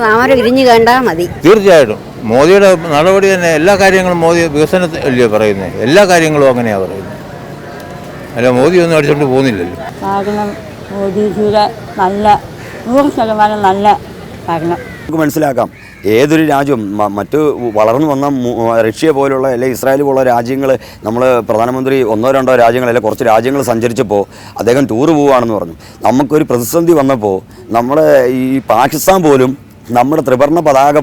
താമര വിരിഞ്ഞു കണ്ടാൽ മതി. തീർച്ചയായിട്ടും. മോദിയുടെ നടപടി തന്നെ എല്ലാ കാര്യങ്ങളും മോദി വികസനത്തിലല്ലേ പറയുന്നത് എല്ലാ കാര്യങ്ങളും അങ്ങനെയാണ് പറയുന്നത് അല്ല മോദി ഒന്നും അടിച്ചോണ്ട് പോകുന്നില്ലല്ലോ. മോദിജിയുടെ നല്ല നൂറ് ശതമാനം നല്ല കാരണം നമുക്ക് മനസ്സിലാക്കാം. ഏതൊരു രാജ്യവും മറ്റു വളർന്നു വന്ന റഷ്യ പോലുള്ള അല്ലെങ്കിൽ ഇസ്രായേൽ പോലുള്ള രാജ്യങ്ങൾ നമ്മൾ പ്രധാനമന്ത്രി ഒന്നോ രണ്ടോ രാജ്യങ്ങൾ അല്ലെങ്കിൽ കുറച്ച് രാജ്യങ്ങൾ സഞ്ചരിച്ചപ്പോൾ അദ്ദേഹം ടൂർ പോവുകയാണെന്ന് പറഞ്ഞു. നമുക്കൊരു പ്രതിസന്ധി വന്നപ്പോൾ നമ്മൾ ഈ പാകിസ്ഥാൻ പോലും നമ്മുടെ ത്രിവർണ പതാക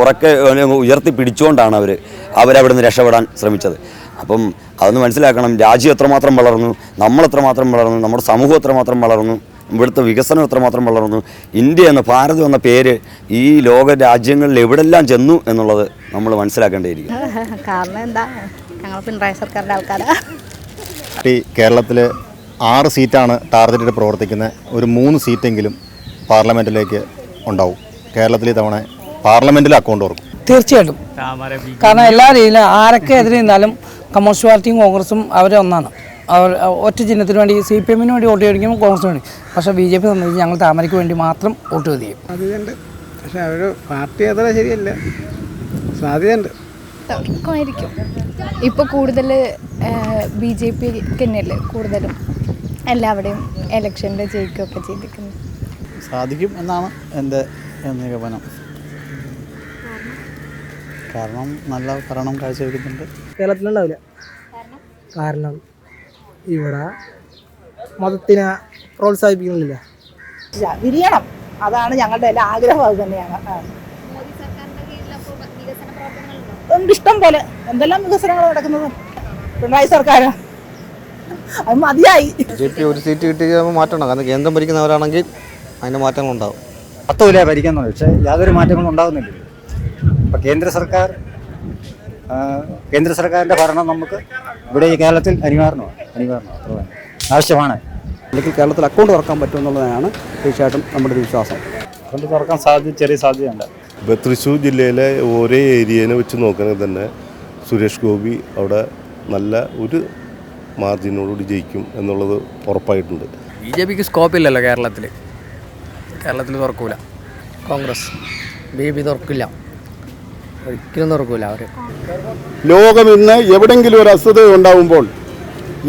ഉറക്കെ ഉയർത്തി പിടിച്ചുകൊണ്ടാണ് അവർ അവരവിടെ നിന്ന് രക്ഷപ്പെടാൻ ശ്രമിച്ചത്. അപ്പം അതൊന്ന് മനസ്സിലാക്കണം രാജ്യം എത്രമാത്രം വളർന്നു നമ്മൾ എത്രമാത്രം വളർന്നു നമ്മുടെ സമൂഹം എത്രമാത്രം വളർന്നു ഇവിടുത്തെ വികസനം എത്രമാത്രം വളർന്നു ഇന്ത്യ എന്ന ഭാരതം എന്ന പേര് ഈ ലോക രാജ്യങ്ങളിൽ എവിടെല്ലാം ചെന്നു എന്നുള്ളത് നമ്മൾ മനസ്സിലാക്കേണ്ടിയിരിക്കും കാരണം എന്താ? ഞങ്ങൾ പിണറായി സർക്കാരിന്റെ ആൾക്കാരാണ് കേരളത്തിൽ ആറ് സീറ്റാണ് ടാർഗറ്റ് ചെയ്ത് പ്രവർത്തിക്കുന്നത് ഒരു മൂന്ന് സീറ്റെങ്കിലും പാർലമെന്റിലേക്ക് ഉണ്ടാവും. കേരളത്തിൽ തവണ പാർലമെന്റിൽ അക്കൗണ്ട് തുറക്കും. തീർച്ചയായിട്ടും. കാരണം എല്ലാ രീതിയിലും ആരൊക്കെ എതിരെ നിന്നാലും കമ്മ്യൂണിസ്റ്റ് പാർട്ടിയും കോൺഗ്രസും അവരെ ഒന്നാണ്. അവർ ഒറ്റ ചിഹ്നത്തിന് വേണ്ടി സി പി എമ്മിന് വേണ്ടി വോട്ട് ചോദിക്കുമ്പോൾ കോൺഗ്രസ് വേണ്ടി. പക്ഷെ ബി ജെ പി സംബന്ധിച്ച് ഞങ്ങൾ താമരയ്ക്ക് വേണ്ടി മാത്രം വോട്ട് ചെയ്യും സാധ്യതയുണ്ട്. പക്ഷെ അവർ പാർട്ടി അത്ര ശരിയല്ല. സാധ്യതയുണ്ട്. ആയിരിക്കും ഇപ്പോൾ കൂടുതൽ ബി ജെ പി തന്നെയല്ലേ കൂടുതലും എല്ലാവരുടെയും ഇലക്ഷന്റെ ജയിക്കുകയൊക്കെ ചെയ്തിരിക്കുന്നത്? സാധിക്കും എന്നാണ് എന്റെ നിഗമനം കാരണം നല്ല ഭരണം കാഴ്ചവെക്കുന്നുണ്ട്. കേരളത്തിലുണ്ടാവില്ല. കാരണം? ഇവിടെ മതത്തിനെ പ്രോത്സാഹിപ്പിക്കുന്നില്ല. വിരിയണം. അതാണ് ഞങ്ങളുടെ എല്ലാ ആഗ്രഹം അത് തന്നെയാണ്. ഉണ്ട് ഇഷ്ടം പോലെ. എന്തെല്ലാം വികസനങ്ങൾ നടക്കുന്നത്? പിണറായി സർക്കാർ അത് മതിയായി. ബി ജെ പി ഒരു സീറ്റ് കിട്ടിയാൽ മാറ്റണം. കാരണം കേന്ദ്രം ഭരിക്കുന്നവരാണെങ്കിൽ അതിന്റെ മാറ്റങ്ങളുണ്ടാവും. പത്തുമില്ല ഭരിക്കുന്നത് പക്ഷേ യാതൊരു മാറ്റങ്ങളും ഉണ്ടാകുന്നില്ല. ഇപ്പം കേന്ദ്ര സർക്കാർ ആ, കേന്ദ്ര സർക്കാരിന്റെ ഭരണം നമുക്ക് ഇവിടെ ഈ കേരളത്തിൽ അനിവാര്യമാണ് അനിവാര്യമാണ് അത്ര ആവശ്യമാണ്. അല്ലെങ്കിൽ കേരളത്തിൽ അക്കൗണ്ട് തുറക്കാൻ പറ്റുമെന്നുള്ളതാണ് തീർച്ചയായിട്ടും നമ്മുടെ ഒരു വിശ്വാസം. അക്കൗണ്ട് തുറക്കാൻ സാധ്യത ചെറിയ സാധ്യതയുണ്ട്. ഇപ്പോൾ തൃശ്ശൂർ ജില്ലയിലെ ഓരോ ഏരിയനെ വെച്ച് നോക്കണമെങ്കിൽ തന്നെ സുരേഷ് ഗോപി അവിടെ നല്ല ഒരു മാർജിനോടുകൂടി ജയിക്കും എന്നുള്ളത് ഉറപ്പായിട്ടുണ്ട്. ബി ജെ പിക്ക് സ്കോപ്പ് ഇല്ലല്ലോ കേരളത്തിൽ കേരളത്തിൽ തുറക്കൂല. കോൺഗ്രസ്. ബി പി തുറക്കില്ല. ഒരിക്കലും തുറക്കൂല അവർ ലോകം ഇന്ന് എവിടെങ്കിലും ഒരു അസ്വത ഉണ്ടാവുമ്പോൾ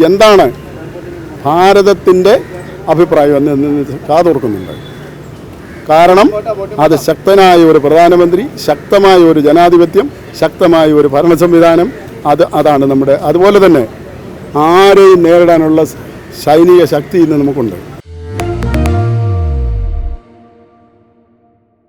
എന്താണ് ഭാരതത്തിന്റെ അഭിപ്രായം എന്ന് കാതോർക്കുന്നുണ്ട് കാരണം അത് ശക്തനായ ഒരു പ്രധാനമന്ത്രി ശക്തമായ ഒരു ജനാധിപത്യം ശക്തമായ ഒരു ഭരണ സംവിധാനം അത് അതാണ് നമ്മുടെ അതുപോലെ തന്നെ ആരെയും നേരിടാനുള്ള സൈനിക ശക്തി ഇന്ന് നമുക്കുണ്ട്.